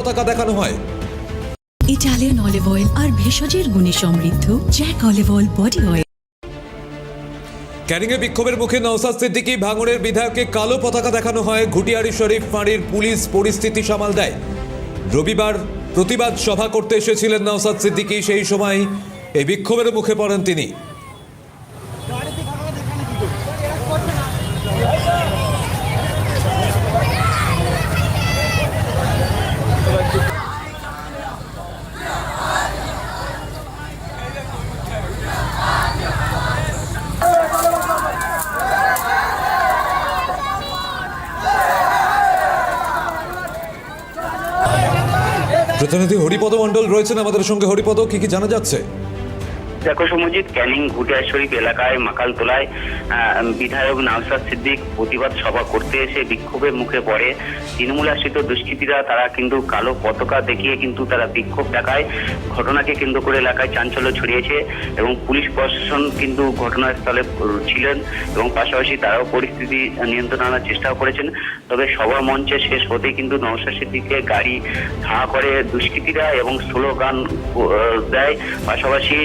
পতাকা দেখানো হয়। ইটালিয়ান অলিভ অয়েল আর ভেষজের গুণে সমৃদ্ধ Jack olive oil body oil ক্যানিংয়ে বিক্ষোভের মুখে নওসাদ সিদ্দিকী ভাঙড়ের বিধায়ককে কালো পতাকা দেখানো হয় ঘুটিয়ারি শরীফ ফাঁড়ির পুলিশ পরিস্থিতি সামাল দেয়। রবিবার প্রতিবাদ সভা করতে এসেছিলেন নওসাদ সিদ্দিকী সেই সময় এই বিক্ষোভের মুখে পড়েন তিনি। প্রতিনিধি হরিপদ মণ্ডল রয়েছেন আমাদের সঙ্গে। হরিপদ কি কি জানা যাচ্ছে? দেখো সমজিৎ, ক্যানিং ঘুটিয়া শরীফ এলাকায় মাকালতলায় বিধায়ক নাওসাদ সিদ্দিক প্রতিবাদ সভা করতে এসে বিক্ষোভের মুখে পড়ে। তৃণমূল আশ্রিত দুষ্কৃতীরা তারা কিন্তু কালো পতাকা দেখিয়ে কিন্তু তারা বিক্ষোভ দেখায়। ঘটনাকে কেন্দ্র করে এলাকায় চাঞ্চল্য ছড়িয়েছে এবং পুলিশ প্রশাসন কিন্তু ঘটনাস্থলে ছিলেন এবং পাশাপাশি তারাও পরিস্থিতি নিয়ন্ত্রণ আনার চেষ্টাও করেছেন। তবে সভা মঞ্চে শেষ হতেই কিন্তু নওসাদ সিদ্দিককে গাড়ি ধাওয়া করে দুষ্কৃতীরা এবং স্লোগান দেয়। পাশাপাশি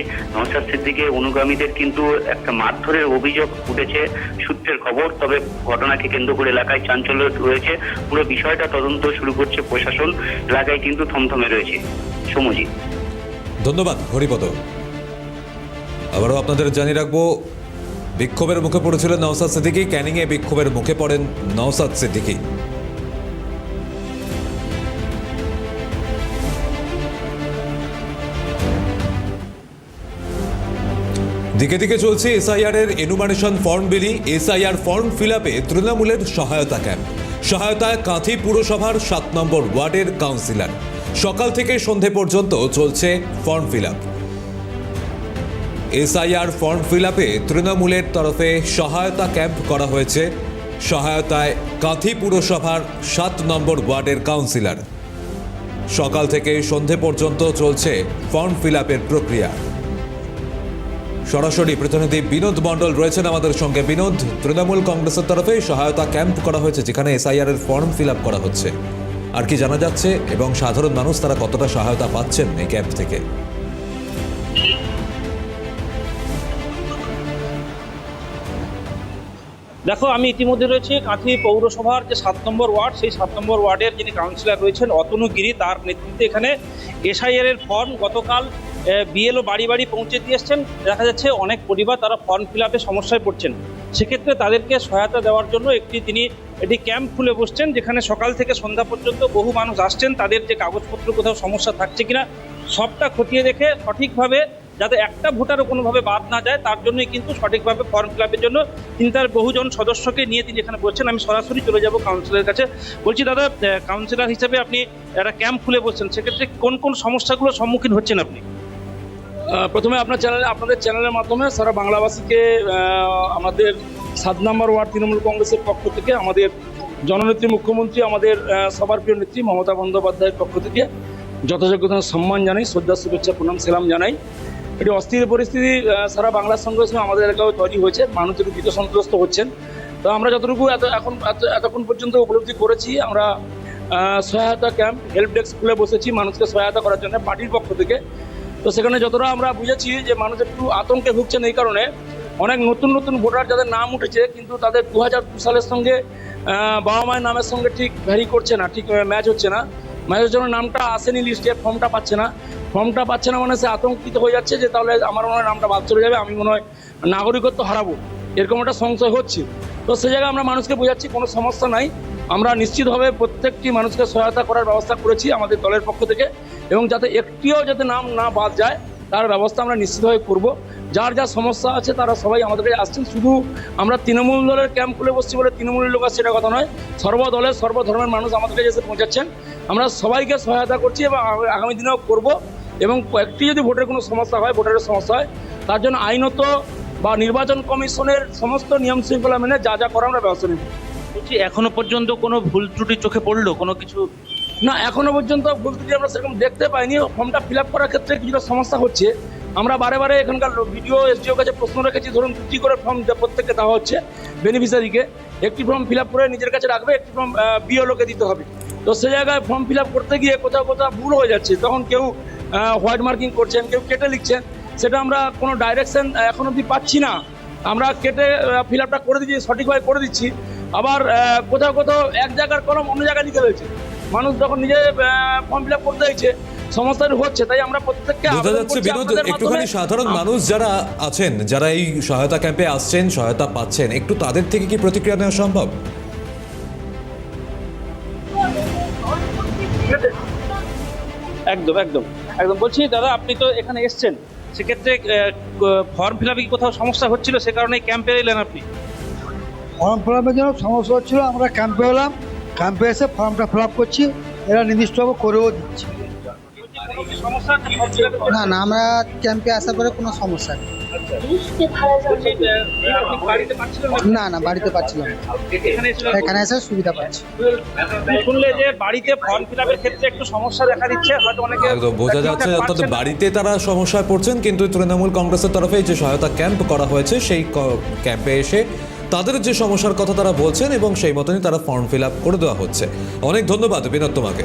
নওসাদ সিদ্দিকের অনুগামীদের কিন্তু একটা মারধরের অভিযোগ উঠেছে সূত্রের খবর, তবে ঘটনাকে কেন্দ্র করে এলাকায় চাঞ্চল্য রয়েছে। পুরো বিষয়টা তদন্ত শুরু করছে প্রশাসন, এলাকায় কিন্তু থমথমে রয়েছে। সমজিৎ। ধন্যবাদ, হরিপদ। আবারও আপনাদের জানিয়ে রাখব, বিক্ষোভের মুখে পড়েছিলেন নওসাদ সিদ্দিকী, ক্যানিংয়ে বিক্ষোভের মুখে পড়েন নওসাদ সিদ্দিকী। দিকে দিকে চলছে এসআইআর এর এনুমারেশন ফর্ম বিলি, এসআইআর ফর্ম ফিল আপে তৃণমূলের সহায়তা ক্যাম্প। সহায়তায় কাঁথি পুরসভার সাত নম্বর ওয়ার্ডের কাউন্সিলর। সকাল থেকে সন্ধে পর্যন্ত চলছে form fill up SIR form fill আপে তৃণমূলের তরফে সহায়তা ক্যাম্প করা হয়েছে। সহায়তায় কাঁথি পুরসভার সাত নম্বর ওয়ার্ডের কাউন্সিলর। সকাল থেকে সন্ধে পর্যন্ত চলছে ফর্ম ফিল আপের প্রক্রিয়া। সরাসরি প্রতিনিধি বিনোদ মণ্ডল রয়েছেন আমাদের সঙ্গে। বিনোদ, তৃণমূল কংগ্রেসের তরফে সহায়তা ক্যাম্প করা হয়েছে, যেখানে এসআইআর এর ফর্ম ফিল আপ করা হচ্ছে। আর কি জানা যাচ্ছে, এবং সাধারণ মানুষ তারা কতটা সহায়তা পাচ্ছেন এই ক্যাম্প থেকে? দেখো, আমি ইতিমধ্যে রয়েছে কাঁথি পৌরসভার যে সাত নম্বর ওয়ার্ড, সেই সাত নম্বর ওয়ার্ডের যিনি কাউন্সিলর রয়েছেন, অতনু গিরি, তার নেতৃত্বে এখানে এসআইআর এর ফর্ম গতকাল বিএলও বাড়ি বাড়ি পৌঁছে দিয়ে এসছেন। দেখা যাচ্ছে অনেক পরিবার তারা ফর্ম ফিল আপে সমস্যায় পড়ছেন। সেক্ষেত্রে তাদেরকে সহায়তা দেওয়ার জন্য একটি তিনি একটি ক্যাম্প খুলে বসছেন, যেখানে সকাল থেকে সন্ধ্যা পর্যন্ত বহু মানুষ আসছেন। তাদের যে কাগজপত্র কোথাও সমস্যা থাকছে কিনা, সবটা খতিয়ে দেখে সঠিকভাবে যাতে একটা ভোটারও কোনোভাবে বাদ না যায়, তার জন্যই কিন্তু সঠিকভাবে ফর্ম ফিল আপের জন্য তিনি তার বহুজন সদস্যকে নিয়ে তিনি এখানে বলছেন আমি সরাসরি চলে যাব কাউন্সিলরের কাছে। বলছি, দাদা কাউন্সিলর হিসেবে আপনি একটা ক্যাম্প খুলে বসছেন। সেক্ষেত্রে কোন কোন সমস্যাগুলোর সম্মুখীন হচ্ছেন আপনি? প্রথমে আপনার চ্যানেলে আপনাদের চ্যানেলের মাধ্যমে সারা বাংলাবাসীকে আমাদের সাত নম্বর ওয়ার্ড তৃণমূল কংগ্রেসের পক্ষ থেকে, আমাদের জননেত্রী, মুখ্যমন্ত্রী, আমাদের সবার প্রিয় নেত্রী মমতা বন্দ্যোপাধ্যায়ের পক্ষ থেকে যথাযোগ্যতা সম্মান জানাই, শ্রদ্ধা, শুভেচ্ছা, প্রণাম, সালাম জানাই। এটি অস্থির পরিস্থিতি সারা বাংলার সঙ্গে আমাদের এলাকাও তৈরি হয়েছে, মানুষ একটু ভীত সন্ত্রস্ত হচ্ছেন। তো আমরা যতটুকু এত এখন এত- এতক্ষণ পর্যন্ত উপলব্ধি করেছি, আমরা সহায়তা ক্যাম্প হেল্প ডেস্ক খুলে বসেছি মানুষকে সহায়তা করার জন্য, পার্টির পক্ষ থেকে। তো সেখানে যতটা আমরা বুঝেছি যে মানুষ একটু আতঙ্কে ভুগছেন এই কারণে, অনেক নতুন নতুন ভোটার যাদের নাম উঠেছে, কিন্তু তাদের দু হাজার দু সালের সঙ্গে বাবা মায়ের নামের সঙ্গে ঠিক ভ্যারি করছে না, ঠিক ম্যাচ হচ্ছে না। ম্যাচের জন্য নামটা আসেনি লিস্টে ফর্মটা পাচ্ছে না। ফর্মটা পাচ্ছে না মানে সে আতঙ্কিত হয়ে যাচ্ছে যে তাহলে আমার মনে হয় নামটা বাদ চলে যাবে, আমি মনে হয় নাগরিকত্ব হারাবো। এরকম একটা সংশয় হচ্ছে। তো সে জায়গায় আমরা মানুষকে বোঝাচ্ছি, কোনো সমস্যা নাই। আমরা নিশ্চিতভাবে প্রত্যেকটি মানুষকে সহায়তা করার ব্যবস্থা করেছি আমাদের দলের পক্ষ থেকে। এবং যাতে একটিও যাতে নাম না বাদ যায়, তার ব্যবস্থা আমরা নিশ্চিতভাবে করব। যার যা সমস্যা আছে, তারা সবাই আমাদের কাছে আসছেন। শুধু আমরা তৃণমূল দলের ক্যাম্প খুলে বসছি বলে তৃণমূলের লোক এটা কথা নয়। সর্বদলের, সর্বধর্মের মানুষ আমাদের কাছে এসে পৌঁছাচ্ছেন। আমরা সবাইকে সহায়তা করছি এবং আগামী দিনেও করব। এবং একটি যদি ভোটের কোনো সমস্যা হয়, ভোটারের সমস্যা হয়, তার জন্য আইনত বা নির্বাচন কমিশনের সমস্ত নিয়ম শৃঙ্খলা মেনে যা যা করা আমরা ব্যবস্থা নেব। বলছি, এখনও পর্যন্ত কোনো ভুল ত্রুটি চোখে পড়ল? কোনো কিছু না, এখনও পর্যন্ত ভুল ত্রুটি আমরা সেরকম দেখতে পাইনি। ফর্মটা ফিল আপ করার ক্ষেত্রে কিছুটা সমস্যা হচ্ছে। আমরা বারে বারে এখানকার ভিডিও এসডিও কাছে প্রশ্ন রেখেছি, ধরুন দুটি করে ফর্ম প্রত্যেককে দেওয়া হচ্ছে বেনিফিশিয়ারিকে একটি ফর্ম ফিল আপ করে নিজের কাছে রাখবে, একটি ফর্ম বিওলোকে দিতে হবে। তো সে জায়গায় ফর্ম ফিল আপ করতে গিয়ে কোথাও কোথাও ভুল হয়ে যাচ্ছে। তখন কেউ হোয়াইট মার্কিং করছেন, কেউ কেটে লিখছেন। সেটা আমরা কোনো ডাইরেকশন এখন অবধি পাচ্ছি না। আমরা কেটে ফিল আপটা করে দিচ্ছি, সঠিকভাবে করে দিচ্ছি। আবার কোথাও কোথাও এক জায়গার কলম অন্য জায়গায় লিখে রয়েছে মানুষ যখন নিজে ফর্ম ফিল আপ করতে হয়েছে সমস্যাটা হচ্ছে তাই আমরা প্রত্যেককে বোঝা যাচ্ছে বিনোদ একটুখানি সাধারণ মানুষ যারা আছেন যারা এই সহায়তা ক্যাম্পে আসছেন সহায়তা পাচ্ছেন একটু তাদের থেকে কি প্রতিক্রিয়া নেওয়া সম্ভব? একদম একদম। একদম বলছি দাদা আপনি তো এখানে এসছেন সেক্ষেত্রে ফর্ম ফিল আপে কি কোথাও সমস্যা হচ্ছিল? সে কারণে ক্যাম্পে এলেন আপনি। ফর্ম ফিল আপের জন্য সমস্যা হচ্ছিল আমরা ক্যাম্পে এলাম। ক্যাম্পে এসে ফর্মটা ফিল আপ করছি এরা নির্দিষ্টভাবে করেও দিচ্ছে? না না আমরা ক্যাম্পে আসার পরে কোনো সমস্যা নেই না? না না বাড়িতে পাচ্ছিলাম না। এখানে এসে সুবিধা পাচ্ছি শুনলে যে বাড়িতে ফর্ম ফিল আপের ক্ষেত্রে একটু সমস্যা দেখা দিচ্ছে হয়তো অনেকে একদম বোঝা যাচ্ছে অর্থাৎ বাড়িতে তারা সমস্যায় পড়ছেন কিন্তু তৃণমূল কংগ্রেসের তরফে যে সহায়তা ক্যাম্প করা হয়েছে সেই ক্যাম্পে এসে তাদের যে সমস্যার কথা তারা বলছেন এবং সেই মতনই তারা ফর্ম ফিল আপ করে দেওয়া হচ্ছে। অনেক ধন্যবাদ বিনোদ তোমাকে।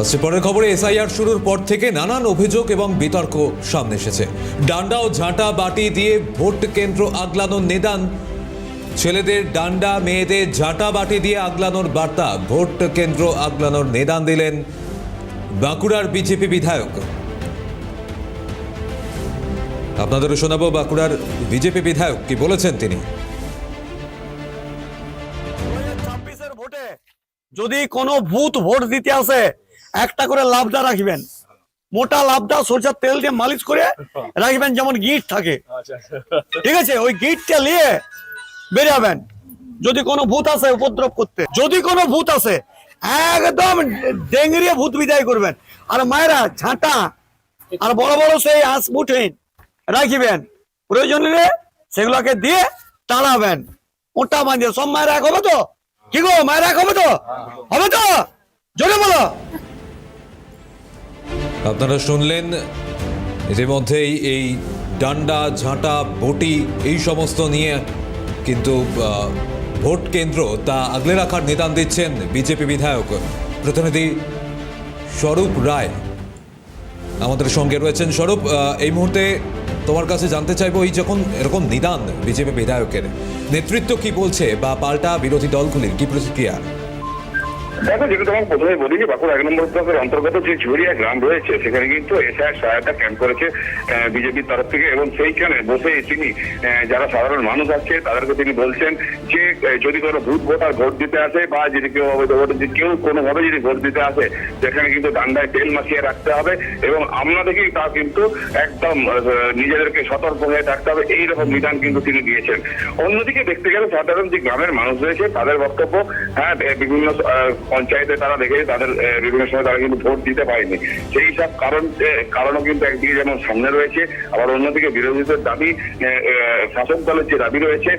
আসছে পরের খবরে এসআইআর শুরুর পর থেকে নানান অভিযোগ এবং বিতর্ক সামনে এসেছে। ডান্ডা ও ঝাঁটা বাটি দিয়ে ভোট কেন্দ্র আগলানোর নিদান, ছেলেদের ডান্ডা, মেয়েদের ঝাঁটা বাটি দিয়ে আগলানোর বার্তা, ভোট কেন্দ্র আগলানোর নিদান দিলেন বাঁকুড়ার বিজেপি বিধায়ক। আপনাদেরও শোনাবো বাঁকুড়ার বিজেপি বিধায়ক কি বলেছেন তিনি। ছাব্বিশের ভোটে যদি কোনো বুথ ভোট দিতে আসে একটা করে লাভদা রাখবেন। মোটা লাভদা সরষের তেল দিয়ে মালিশ করে রাখবেন যেমন গিট থাকে। ঠিক আছে ওই গিটটা নিয়ে বেরাবেন যদি কোনো ভূত আসে উপদ্রব করতে। যদি কোনো ভূত আসে একদম ডেঙ্গিয়ে ভূত বিদায় করবেন। আর মায়েরা, ঝাঁটা, আর বড় বড় সেই হাঁস বুটেন রাখিবেন। প্রয়োজন হলে সেগুলোকে দিয়ে টানাবেন ওটা বাঁধিয়ে, সব মায়েরা এক হবে তো? কি গো, মায়েরা এক হবে তো? হবে তো? জোরে বলো। আপনারা শুনলেন ইতিমধ্যেই এই ডান্ডা, ঝাঁটা, বটি, এই সমস্ত নিয়ে কিন্তু ভোট কেন্দ্র তা আগলে রাখার নিদান দিচ্ছেন বিজেপি বিধায়ক। প্রতিনিধি স্বরূপ রায় আমাদের সঙ্গে রয়েছেন। স্বরূপ এই মুহূর্তে তোমার কাছে জানতে চাইব, এই যখন এরকম নিদান বিজেপি বিধায়কের, নেতৃত্ব কি বলছে বা পাল্টা বিরোধী দলগুলির কি প্রতিক্রিয়া? দেখো যেটা তোমাকে প্রথমে বলি যে বাঁকুড়া এক নম্বর ব্লকের অন্তর্গত যে ঝুরিয়া গ্রাম রয়েছে, সেখানে কিন্তু এসআই সহায়তা ক্যাম্প করেছে বিজেপির তরফ থেকে, এবং সেইখানে বসে তিনি যারা সাধারণ মানুষ আছে, তাদেরকে তিনি বলছেন যে যদি কোনো ভূত ভোটার ভোট দিতে আসে, বা যদি কেউ অবৈধ ভোট যদি কেউ কোনোভাবে যদি ভোট দিতে আসে, সেখানে কিন্তু ডান্ডায় তেল মাখিয়ে রাখতে হবে, এবং আপনাদেরকেই তা কিন্তু একদম নিজেদেরকে সতর্ক হয়ে থাকতে হবে এইরকম বিধান কিন্তু তিনি দিয়েছেন। অন্যদিকে দেখতে গেলে সাধারণ যে গ্রামের মানুষ রয়েছে, তাদের বক্তব্য হ্যাঁ বিভিন্ন পঞ্চায়েতে তারা দেখে তাদের বিভিন্ন সময় তারা কিন্তু ভোট দিতে পারেনি। সেই সব কারণ কারণও কিন্তু একদিকে যেমন সামনে রয়েছে আবার অন্যদিকে বিরোধীদের দাবি শাসক দলের যে দাবি রয়েছে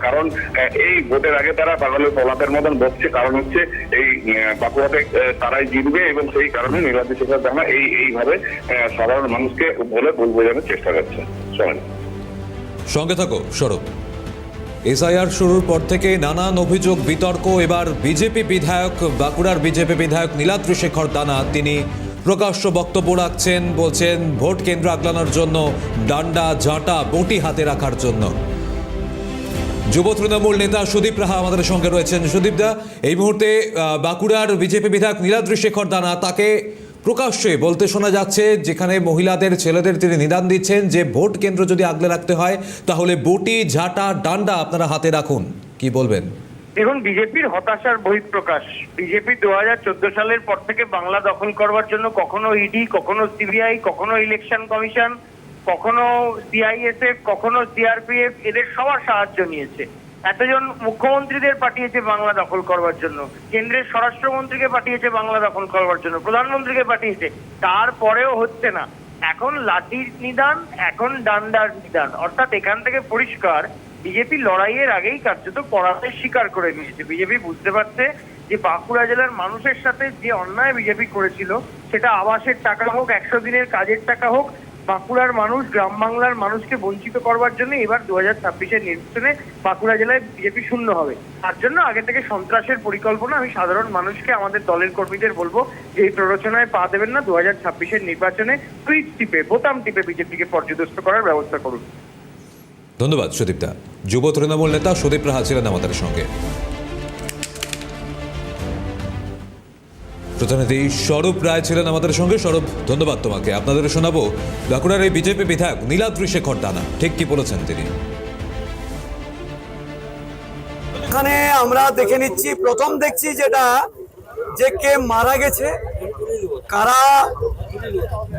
কারণ এই ভোটের আগে তারা পাগলের প্রলাপের মতন বসছে কারণ হচ্ছে এই আহ, বাঁকুড়াতে তারাই জিতবে এবং সেই কারণে নির্বাচিত জানা এই এইভাবে সাধারণ মানুষকে বলে ভুল বোঝানোর চেষ্টা করছে। সঙ্গে থাকো স্বরূপ এসআইআর শুরুর পর থেকে নানান অভিযোগ, বিতর্ক। এবার বিজেপি বিধায়ক, বাঁকুড়ার বিজেপি বিধায়ক নীলাদ্রি শেখর দানা, তিনি প্রকাশ্য বক্তব্য রাখছেন, বলছেন, ভোট কেন্দ্র আগলানোর জন্য ডান্ডা, ঝাঁটা, বটি হাতে রাখার জন্য। যুব তৃণমূল নেতা সুদীপ রাহা আমাদের সঙ্গে রয়েছেন। সুদীপ দা, এই মুহূর্তে বাঁকুড়ার বিজেপি বিধায়ক নীলাদ্রি শেখর দানা, তাকে প্রকাশ্যে বলতে শোনা যাচ্ছে, যেখানে মহিলাদের, ছেলেদের তিনি নিদান দিচ্ছেন যে ভোট কেন্দ্র যদি আগলে রাখতে হয়, তাহলে বটি, ঝাঁটা, ডান্ডা আপনারা হাতে রাখুন। কি বলবেন? দেখুন, বিজেপির হতাশার বহিঃপ্রকাশ। বিজেপি দু হাজার চোদ্দ সালের পর থেকে বাংলা দখল করবার জন্য কখনো ইডি কখনো সিবিআই কখনো ইলেকশন কমিশন কখনো সিআইএসএফ কখনো সিআরপিএফ এদের সবার সাহায্য নিয়েছে। এতজন মুখ্যমন্ত্রীদের পাঠিয়েছে বাংলা দখল করবার জন্য, কেন্দ্রের স্বরাষ্ট্রমন্ত্রীকে পাঠিয়েছে বাংলা দখল করবার জন্য, প্রধানমন্ত্রীকে পাঠিয়েছে, তারপরেও হচ্ছে না। এখন লাঠির নিদান, এখন ডান্ডার নিদান। অর্থাৎ এখান থেকে পরিষ্কার, বিজেপি লড়াইয়ের আগেই কার্যত পরাজয় স্বীকার করে নিয়েছে। বিজেপি বুঝতে পারছে যে বাঁকুড়া জেলার মানুষের সাথে যে অন্যায় বিজেপি করেছিল, সেটা আবাসের টাকা হোক, একশো দিনের কাজের টাকা হোক বাঁকুড়ার মানুষ, গ্রাম বাংলার মানুষকে বঞ্চিত করবার জন্য এবার দু হাজার ছাব্বিশের নির্বাচনে বাঁকুড়া জেলায় বিজেপি শূন্য হবে। তার জন্য আগে থেকে সন্ত্রাসের পরিকল্পনা আমি সাধারণ মানুষকে, আমাদের দলের কর্মীদের বলব, যে এই প্ররোচনায় পা দেবেন না দু হাজার ছাব্বিশের নির্বাচনে সুইচ টিপে, বোতাম টিপে বিজেপিকে পর্যদস্ত করার ব্যবস্থা করুন। ধন্যবাদ সুদীপ দা যুব তৃণমূল নেতা সুদীপ রাহা ছিলেন আমাদের সঙ্গে। প্রতিনিধি স্বরূপ রায় ছিলেন আমাদের সঙ্গে। স্বরূপ ধন্যবাদ তোমাকে। আপনাদের শোনাবো বাঁকুড়ার এই বিজেপি বিধায়ক নীলাদ্রি শেখর দানা। ঠিক কি বলেছেন তিনি? এখানে আমরা দেখে নিচ্ছি, প্রথম দেখছি যেটা, যে কে মারা গেছে, কারা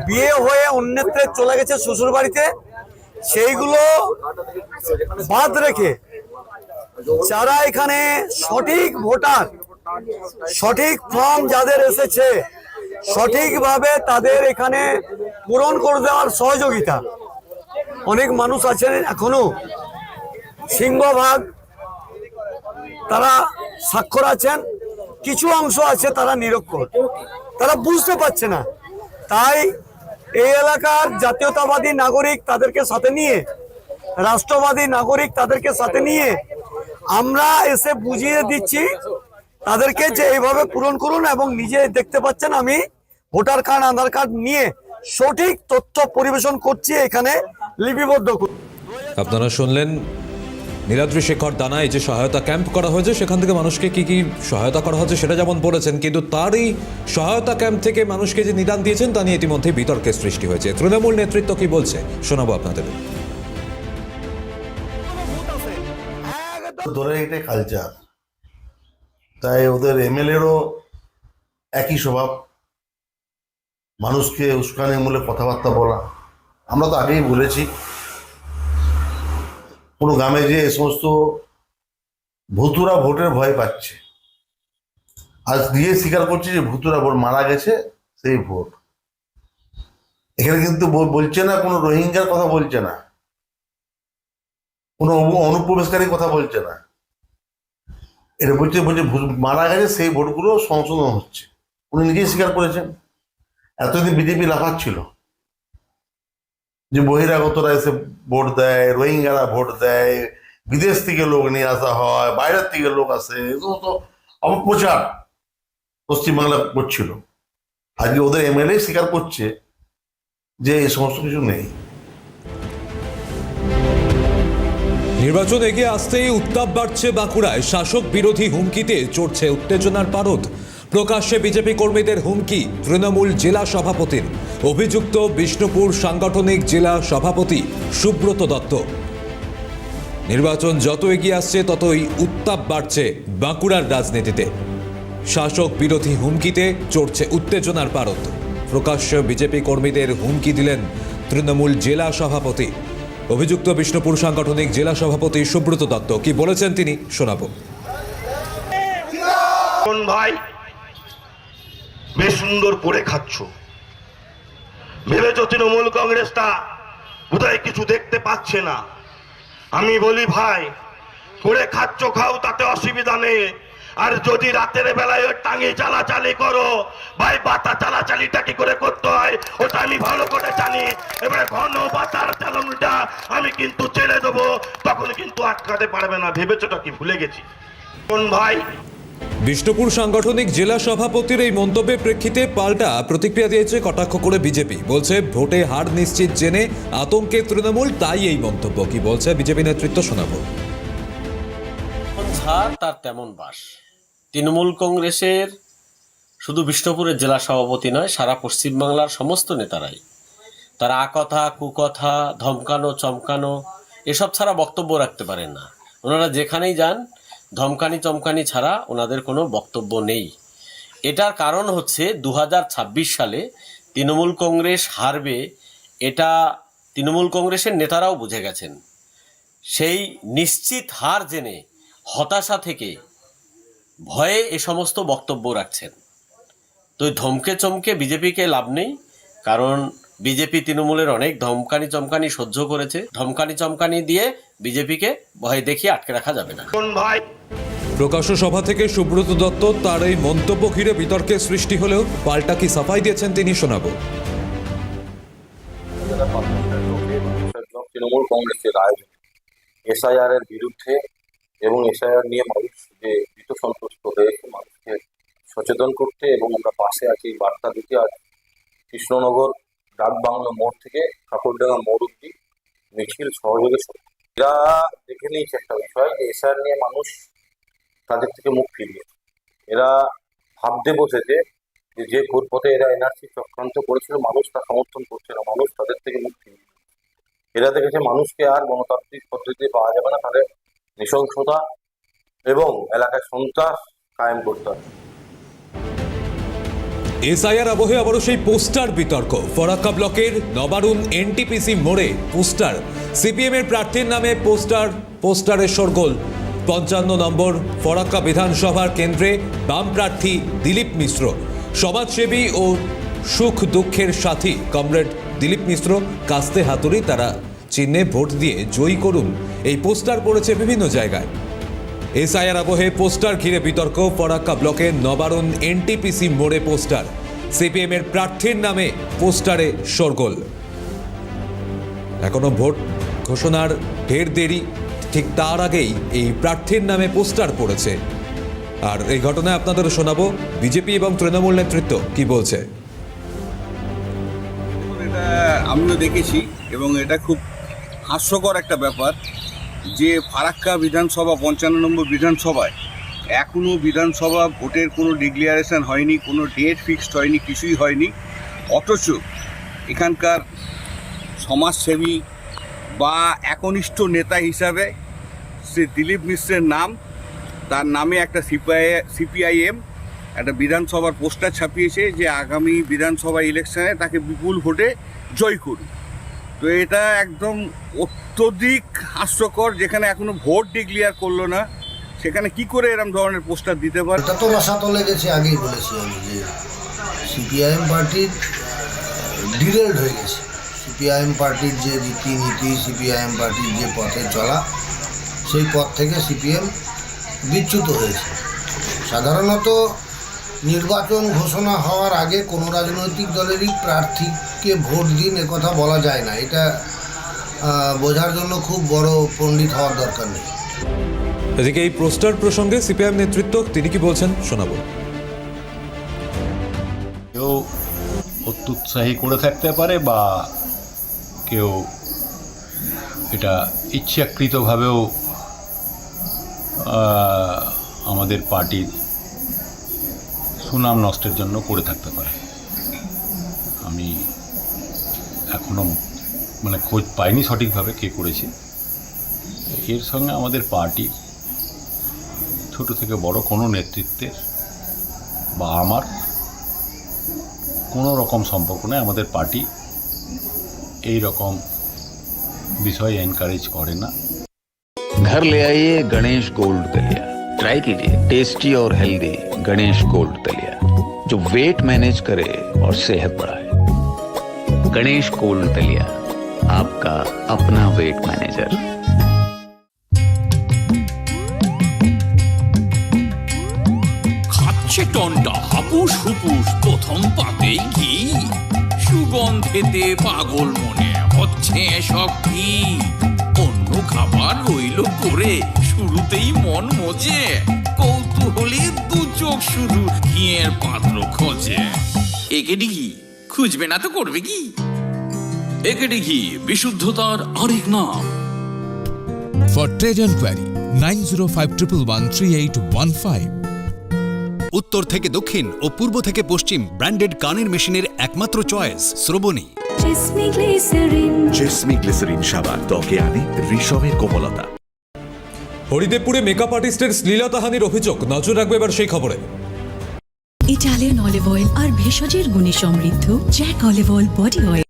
বিয়ে হয়ে অন্যত্রে চলে গেছে শ্বশুর বাড়িতে সেইগুলো বাদ রেখে যারা এখানে সঠিক ভোটার সঠিক ফর্ম যাদের এসেছে, সঠিকভাবে তাদের এখানে পূরণ করে দেওয়ার সহযোগিতা। অনেক মানুষ আছেন এখনও। সিংহভাগ তারা স্বাক্ষর আছেন, কিছু অংশ আছে তারা নিরক্ষর। তারা বুঝতে পারছে না। তাই এই এলাকার জাতীয়তাবাদী নাগরিক তাদেরকে সাথে নিয়ে, রাষ্ট্রবাদী নাগরিক তাদেরকে সাথে নিয়ে আমরা এসে বুঝিয়ে দিচ্ছি তাদেরকে যে এইভাবে পূরণ করুন এবং নিজে দেখতে পাচ্ছেন আমি ভোটার কার্ড আধার কার্ড নিয়ে সঠিক তথ্য পরিবেশন করছি এখানে লিপিবদ্ধ আপনারা শুনলেন নীলাদ্রি শেখর দানায় যে সহায়তা ক্যাম্প করা হয়েছে সেখান থেকে মানুষকে কি কি সহায়তা করা হয়েছে সেটা যেমন বলেছেন কিন্তু তারই সহায়তা ক্যাম্প থেকে মানুষকে যে নিদান দিয়েছেন তা নিয়ে ইতিমধ্যে বিতর্কের সৃষ্টি হয়েছে। তৃণমূল নেতৃত্ব কি বলছে শোনাবো আপনাদের। ধরে এটাই কালচার তাই ওদের এমএলএরও একই স্বভাব। মানুষকে উস্কানি মূলে কথাবার্তা বলা। আমরা তো আগেই বলেছি, কোনো গ্রামে যে এই সমস্ত ভুতুরা ভোটের ভয় পাচ্ছে। আজ দিয়ে স্বীকার করছে যে ভুতুরা ভোট মারা গেছে, সেই ভোট। এখানে কিন্তু বলছে না, কোনো রোহিঙ্গার কথা বলছে না। কোনো অনু- অনুপ্রবেশকারীর কথা বলছে না। এটা বলছে বলছে মারা গেছে সেই ভোটগুলো সংশোধন হচ্ছে। উনি নিজেই স্বীকার করেছেন। এতদিন বিজেপি লাফাচ্ছিল। যে বহিরাগতরা এসে ভোট দেয়, রোহিঙ্গারা ভোট দেয়, বিদেশ থেকে লোক নিয়ে আসা হয়, বাইরের থেকে লোক আসে এগুলো তো অপপ্রচার পশ্চিমবাংলা করছিল। আজকে ওদের এমএলএ স্বীকার করছে যে এই সমস্ত কিছু নেই। নির্বাচন এগিয়ে আসতেই উত্তাপ বাড়ছে বাঁকুড়ায়। শাসক বিরোধী হুমকিতে চড়ছে উত্তেজনার পারদ। প্রকাশ্যে বিজেপি কর্মীদের হুমকি, তৃণমূল জেলা সভাপতির। অভিযুক্ত বিষ্ণুপুর সাংগঠনিক জেলা সভাপতি সুব্রত দত্ত। নির্বাচন যত এগিয়ে আসছে, ততই উত্তাপ বাড়ছে বাঁকুড়ার রাজনীতিতে। শাসক বিরোধী হুমকিতে চড়ছে উত্তেজনার পারদ। প্রকাশ্য বিজেপি কর্মীদের হুমকি দিলেন তৃণমূল জেলা সভাপতি। অভিযুক্ত বিষ্ণুপুর সাংগঠনিক জেলা সভাপতি সুব্রত দত্ত। কি বলেছেন তিনি, শোনাবো। ভাই বেশ সুন্দর করে খাচ্ছ? ভেবেছ তৃণমূল কংগ্রেসটা বোধহয় কিছু দেখতে পাচ্ছে না? আমি বলি, ভাই, করে খাচ্ছ, খাও, তাতে অসুবিধা নেই। আর যদি রাতের বেলায় ওই টাঙি চালাচালি করো ভাই বাতা চালাচালিটা কি করে করতে হয় ওটা আমি ভালো করে জানি। এবারে ঘন বাতার চালানোটা আমি কিন্তু ছেড়ে দেবো তখন কিন্তু আটকাতে পারবে না। ভেবেছোটা কি ভুলে গেছি? কোন ভাই? বিষ্ণুপুর সাংগঠনিক জেলা সভাপতির এই মন্তব্যের প্রেক্ষিতে পাল্টা প্রতিক্রিয়া দিয়েছে কটাক্ষ করে বিজেপি। বলছে ভোটে হার নিশ্চিত জেনে আতঙ্কে তৃণমূল তাই এই মন্তব্য। কি বলছে বিজেপি নেতৃত্ব শোনাবো তার তেমন বাস। তৃণমূল কংগ্রেসের শুধু বিষ্ণুপুরের জেলা সভাপতি নয়, সারা পশ্চিমবাংলার সমস্ত নেতারাই। তারা আকথা কুকথা ধমকানো, চমকানো, এসব ছাড়া বক্তব্য রাখতে পারেন না। ওনারা যেখানেই যান, ধমকানি, চমকানি ছাড়া ওনাদের কোনো বক্তব্য নেই। এটার কারণ হচ্ছে দু হাজার ছাব্বিশ সালে তৃণমূল কংগ্রেস হারবে, এটা তৃণমূল কংগ্রেসের নেতারাও বুঝে গেছেন। সেই নিশ্চিত হার জেনে হতাশা থেকে ভয়ে এ সমস্ত বক্তব্য রাখছেন। তো ধমকে চমকে বিজেপিকে লাভ নেই কারণ বিজেপি তৃণমূলের অনেক ধমকানি চমকানি সহ্য করেছে। ধমকানি চমকানি দিয়ে বিজেপিকে ভয় দেখিয়ে আটকে রাখা যাবে না। ভাই? প্রকাশ্য সভা থেকে সুব্রত দত্ত তার এই মন্তব্য ঘিরে বিতর্কের সৃষ্টি হলেও পাল্টা কি সাফাই দিয়েছেন তিনি শোনাবো। তৃণমূল কংগ্রেসের আয়োজন। এসআইআর এর বিরুদ্ধে এবং এসআইআর নিয়ে মানুষ যে ভীত সন্তুষ্ট হয়েছে মানুষকে সচেতন করতে এবং আমরা পাশে আছি। বার্তা দিতে আজ কৃষ্ণনগর ডাক বাংলা মোড় থেকে ঠাকুরডাঙ্গা মোড় অব্দি মিছিল সহযোগে এরা দেখে নিয়েছে একটা বিষয় যে এসআইআর নিয়ে মানুষ তাদের থেকে মুখ ফিরিয়েছে এরা ভাবতে বসেছে যে যে ভোট পথে এরা এনআরসি চক্রান্ত করেছিল, মানুষ তা সমর্থন করছে না, মানুষ তাদের থেকে মুখ ফিরিয়ে এরা দেখেছে মানুষকে আর গণতান্ত্রিক পদ্ধতিতে পাওয়া যাবে না, তাদের নৃশংসতা এবং এলাকায় সন্ত্রাস কায়েম করতে হবে এসআইআর আবহে আবারও সেই পোস্টার বিতর্ক। ফরাক্কা ব্লকের নবারুণ এনটিপিসি মোড়ে পোস্টার। সিপিএম এর প্রার্থীর নামে পোস্টার, পোস্টারের সরগোল। পঞ্চান্ন নম্বর ফরাক্কা বিধানসভার কেন্দ্রে বাম প্রার্থী দিলীপ মিশ্র। সমাজসেবী ও সুখ দুঃখের সাথী কমরেড দিলীপ মিশ্র কাস্তে হাতুড়ি তারা চিহ্নে ভোট দিয়ে জয়ী করুন। এই পোস্টার পড়েছে বিভিন্ন জায়গায়। এসআইআর আবহে পোস্টার ঘিরে বিতর্ক, ফরাক্কা ব্লকের নবারুণ এনটিপিসি মোড়ে পোস্টার। সিপিএম এর প্রার্থীর নামে পোস্টারে শোরগোল। এখনও ভোট ঘোষণার ঢের দেরি, ঠিক তার আগেই এই প্রার্থীর নামে পোস্টার পড়েছে। আর এই ঘটনায় আপনাদের শোনাবো বিজেপি এবং তৃণমূল নেতৃত্ব কি বলছে। আমিও দেখেছি এবং এটা খুব হাস্যকর একটা ব্যাপার। যে ফারাক্কা বিধানসভা, পঞ্চান্ন নম্বর বিধানসভায় এখনও বিধানসভা ভোটের কোনো ডিক্লিয়ারেশন হয়নি, কোনো ডেট ফিক্সড হয়নি, কিছুই হয়নি। অথচ এখানকার সমাজসেবী বা একনিষ্ঠ নেতা হিসাবে শ্রী দিলীপ মিশ্রের নাম, তার নামে একটা সিপিআই, সিপিআইএম একটা বিধানসভার পোস্টার ছাপিয়েছে যে আগামী বিধানসভা ইলেকশনে তাকে বিপুল ভোটে জয় করুন তো এটা একদম অত্যধিক হাস্যকর, যেখানে এখনও ভোট ডিক্লিয়ার করল না। সেখানে কি করে এরকম ধরনের পোস্টার দিতে পারে? এটা তো রসাতলে গেছে, আগেই বলেছি আমি যে সিপিআইএম পার্টির ডিরেল্ড হয়ে গেছে। সিপিআইএম পার্টির যে রীতিনীতি সিপিআইএম পার্টির যে পথে চলা, সেই পথ থেকে সিপিএম বিচ্যুত হয়েছে। সাধারণত নির্বাচন ঘোষণা হওয়ার আগে কোনো রাজনৈতিক দলেরই প্রার্থীকে ভোট দিন কথা বলা যায় না। এটা বোঝার জন্য খুব বড় পণ্ডিত হওয়ার দরকার নেই। এদিকে এই পোস্টার প্রসঙ্গে সিপিএম নেতৃত্ব তিনি কি বলছেন শোনাবো। কেউ অত্যুৎসাহী করে থাকতে পারে বা কেউ এটা ইচ্ছাকৃতভাবেও আমাদের পার্টির সুনাম নষ্টের জন্য করে থাকতে পারে আমি এখনো মানে খোঁজ পাইনি সঠিকভাবে কে করেছে এর সঙ্গে আমাদের পার্টির ছোট থেকে বড় কোনো নেতৃত্বের বা আমার কোনো রকম সম্পর্ক নেই আমাদের পার্টি এই রকম বিষয় এনকারেজ করে না घर ले आइए गणेश गोल्ड दलिया ट्राई कीजिए टेस्टी और हेल्दी गणेश गोल्ड दलिया जो वेट मैनेज करे और सेहत बढ़ाए गणेश गोल्ड दलिया आपका अपना वेट मैनेजर খাচ্ছে টনটা হাপুস হুপুস প্রথম পাতেই ঘি সুগন্ধেতে পাগল মনে হচ্ছে সব কি অন্য খাবার রইল করে শুরুতেই মন মজে কৌতূহলী দু চোখ শুধু ঘিয়ের পাত্র খোঁজে। একেডি ঘি খুঁজবে না তো করবে কি? একেডি ঘি বিশুদ্ধতার আরেক নাম। For trade enquiry, 9051113815. উত্তর থেকে দক্ষিণ ও পূর্ব থেকে পশ্চিম ব্র্যান্ডেড কানের মেশিনের একমাত্র চয়েস শ্রবণী। জেসমি গ্লিসারিন সাবান ত্বকে আনে রেশমের কোমলতা। হরিদেবপুরে মেকআপ আর্টিস্টের শ্লীলতাহানির অভিযোগ। নজর রাখবে এবার সেই খবরে। ইটালিয়ান অলিভ অয়েল আর ভেষজের গুণে সমৃদ্ধ Jack olive oil body oil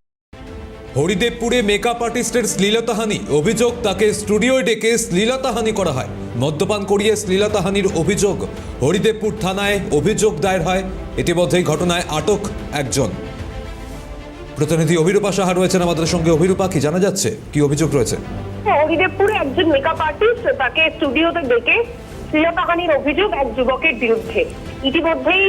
হরিদেবপুরে makeup আর্টিস্টের শ্লীলতাহানি অভিযোগ তাকে স্টুডিওয় ডেকে শ্লীলতাহানি করা হয়। মদ্যপান করিয়ে শ্লীলতাহানির অভিযোগ। হরিদেবপুর থানায় অভিযোগ দায়ের হয়। ইতিমধ্যেই ঘটনায় আটক একজন। প্রতিনিধি অভিরূপা সাহা রয়েছেন আমাদের সঙ্গে। অভিরূপা কি জানা যাচ্ছে? কি অভিযোগ রয়েছে? হরিদেবপুরে একজন মেকআপ আর্টিস্ট তাকে স্টুডিওতে ডেকে শ্লীলতাহানির অভিযোগ এক যুবকের বিরুদ্ধে। ইতিমধ্যেই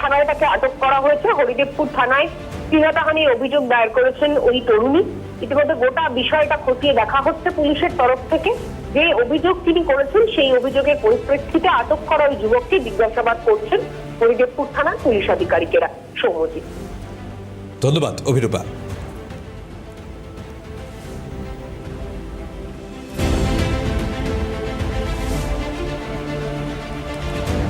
থানায় তাকে আটক করা হয়েছে। হরিদেবপুর থানায় শ্লীলতাহানির অভিযোগ দায়ের করেছেন ওই তরুণী। ইতিমধ্যে গোটা বিষয়টা খতিয়ে দেখা হচ্ছে পুলিশের তরফ থেকে। যে অভিযোগ তিনি করেছেন, সেই অভিযোগের পরিপ্রেক্ষিতে আটক করা ওই যুবককে জিজ্ঞাসাবাদ করছেন হরিদেবপুর থানার পুলিশ আধিকারিকেরা। সৌমজিৎ ধন্যবাদ, অভিরূপা।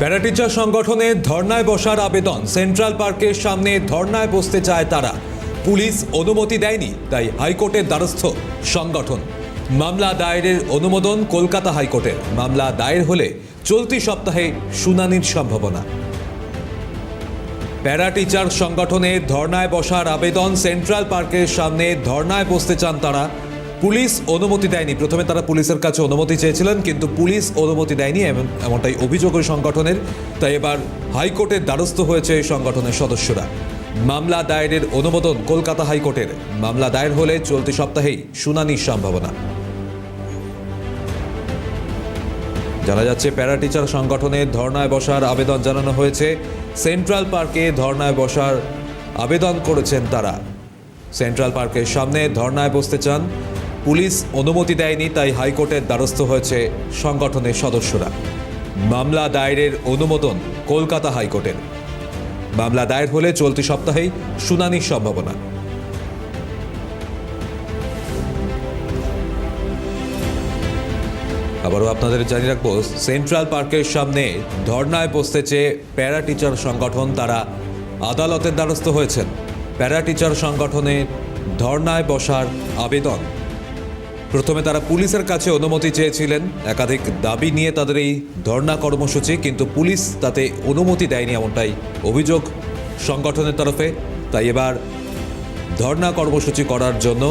প্যারাটিচার সংগঠনে ধর্নায় বসার আবেদন। সেন্ট্রাল পার্কের সামনে ধর্নায় বসতে চায় তারা। পুলিশ অনুমতি দেয়নি, তাই হাইকোর্টের দ্বারস্থ সংগঠন। মামলা দায়েরের অনুমোদন কলকাতা হাইকোর্টের। মামলা দায়ের হলে চলতি সপ্তাহে শুনানির সম্ভাবনা। প্যারা টিচার সংগঠনে ধর্নায় বসার আবেদন সেন্ট্রাল পার্কের সামনে ধর্নায় বসতে চান তারা পুলিশ অনুমতি দেয়নি। প্রথমে তারা পুলিশের কাছে অনুমতি চেয়েছিলেন, কিন্তু পুলিশ অনুমতি দেয়নি এমন- এমনটাই অভিযোগ ওই সংগঠনের। তাই এবার হাইকোর্টের দ্বারস্থ হয়েছে এই সংগঠনের সদস্যরা। মামলা দায়েরের অনুমোদন কলকাতা হাইকোর্টের। মামলা দায়ের হলে চলতি সপ্তাহেই শুনানির সম্ভাবনা। জানা যাচ্ছে প্যারা টিচার সংগঠনে ধর্নায় বসার আবেদন জানানো হয়েছে। সেন্ট্রাল পার্কে ধর্নায় বসার আবেদন করেছেন তারা। সেন্ট্রাল পার্কের সামনে ধর্নায় বসতে চান পুলিশ অনুমতি দেয়নি, তাই হাইকোর্টের দ্বারস্থ হয়েছে সংগঠনের সদস্যরা। মামলা দায়েরের অনুমোদন কলকাতা হাইকোর্টের। মামলা দায়ের হলে চলতি সপ্তাহেই শুনানির সম্ভাবনা। আবারও আপনাদের জানিয়ে রাখব, সেন্ট্রাল পার্কের সামনে ধর্নায় বসতে চেয়ে প্যারা টিচার সংগঠন তারা আদালতের দ্বারস্থ হয়েছেন। প্যারা টিচার সংগঠনে ধর্নায় বসার আবেদন। প্রথমে তারা পুলিশের কাছে অনুমতি চেয়েছিলেন। একাধিক দাবি নিয়ে তাদের এই ধর্ণা কর্মসূচি, কিন্তু পুলিশ তাতে অনুমতি দেয়নি এমনটাই অভিযোগ সংগঠনের তরফে। তাই এবার ধর্ণা কর্মসূচি করার জন্য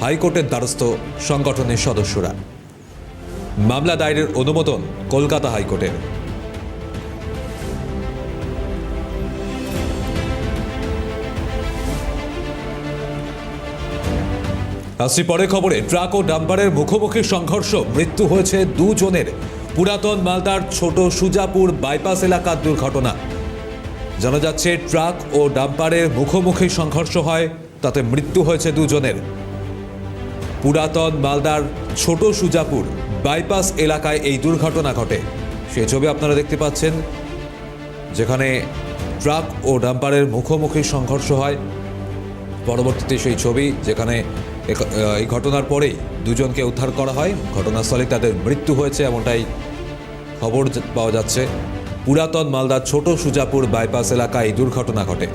হাইকোর্টের দ্বারস্থ সংগঠনের সদস্যরা। মামলা দায়েরের অনুমোদন কলকাতা হাইকোর্টের। আসছি পরে খবরে ট্রাক ও ডাম্পারের মুখোমুখি সংঘর্ষ। মৃত্যু হয়েছে দুজনের। পুরাতন মালদার ছোট সুজাপুর বাইপাস এলাকার দুর্ঘটনা। জানা যাচ্ছে, ট্রাক ও ডাম্পারের মুখোমুখি সংঘর্ষ হয়, তাতে মৃত্যু হয়েছে দুজনের। পুরাতন মালদার ছোট সুজাপুর বাইপাস এলাকায় এই দুর্ঘটনা ঘটে। সে ছবি আপনারা দেখতে পাচ্ছেন, যেখানে ট্রাক ও ডাম্পারের মুখোমুখি সংঘর্ষ হয়। পরবর্তীতে সেই ছবি, যেখানে এই ঘটনার পরেই দুজনকে উদ্ধার করা হয়। ঘটনাস্থলে তাদের মৃত্যু হয়েছে এমনটাই খবর পাওয়া যাচ্ছে। পুরাতন মালদার ছোট সুজাপুর বাইপাস এলাকায় দুর্ঘটনা ঘটে।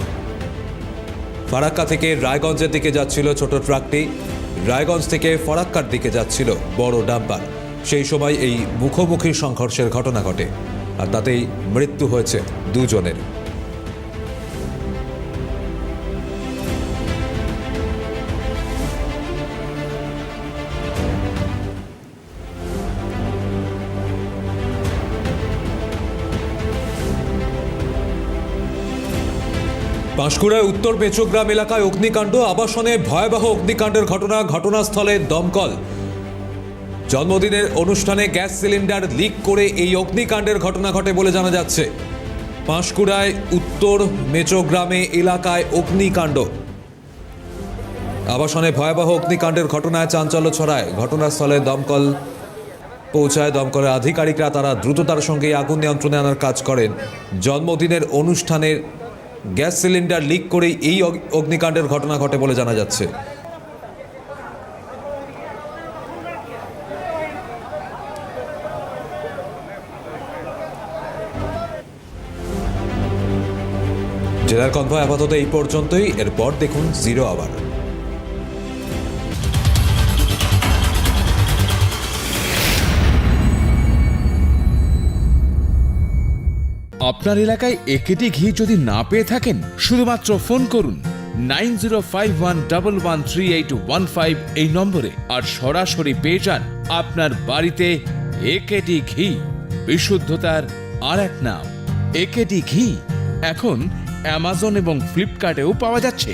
ফারাক্কা থেকে রায়গঞ্জের দিকে যাচ্ছিল ছোট ট্রাকটি। রায়গঞ্জ থেকে ফরাক্কার দিকে যাচ্ছিল বড় ডাম্পার। সেই সময় এই মুখোমুখি সংঘর্ষের ঘটনা ঘটে। আর তাতেই মৃত্যু হয়েছে দুজনের। পাঁশকুড়ায় উত্তর পেচোগ্রাম এলাকায় অগ্নিকাণ্ড, আবাসনে ভয়াবহ অগ্নিকাণ্ডের ঘটনা, ঘটনাস্থলে দমকল। জন্মদিনের অনুষ্ঠানে গ্যাস সিলিন্ডার লিক করে এই অগ্নিকাণ্ডের ঘটনা ঘটে বলে জানা যাচ্ছে। পাঁশকুড়ায় উত্তর মেচোগ্রামে এলাকায় অগ্নিকাণ্ড। আবাসনে ভয়াবহ অগ্নিকাণ্ডের ঘটনায় চাঞ্চল্য ছড়ায়। ঘটনাস্থলে দমকল পৌঁছায়। দমকলের আধিকারিকরা তারা দ্রুততার সঙ্গে আগুন নিয়ন্ত্রণে আনার কাজ করেন। জন্মদিনের অনুষ্ঠানের গ্যাস সিলিন্ডার লিক করে এই অগ্নিকাণ্ডের ঘটনা ঘটে বলে জানা যাচ্ছে। জেলার কনভয় আপাতত এই পর্যন্তই। এরপর দেখুন জিরো আবার। আপনার এলাকায় একেটি ঘি যদি না পেয়ে থাকেন, শুধুমাত্র ফোন করুন nine zero five one one three eight one five এই নম্বরে আর সরাসরি পেয়ে যান আপনার বাড়িতে একেটি ঘি। বিশুদ্ধতার আর এক নাম, একেটি ঘি। এখন অ্যামাজন এবং ফ্লিপকার্টেও পাওয়া যাচ্ছে।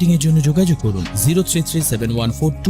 এর জন্য যোগাযোগ করুন। Zero three three seven one four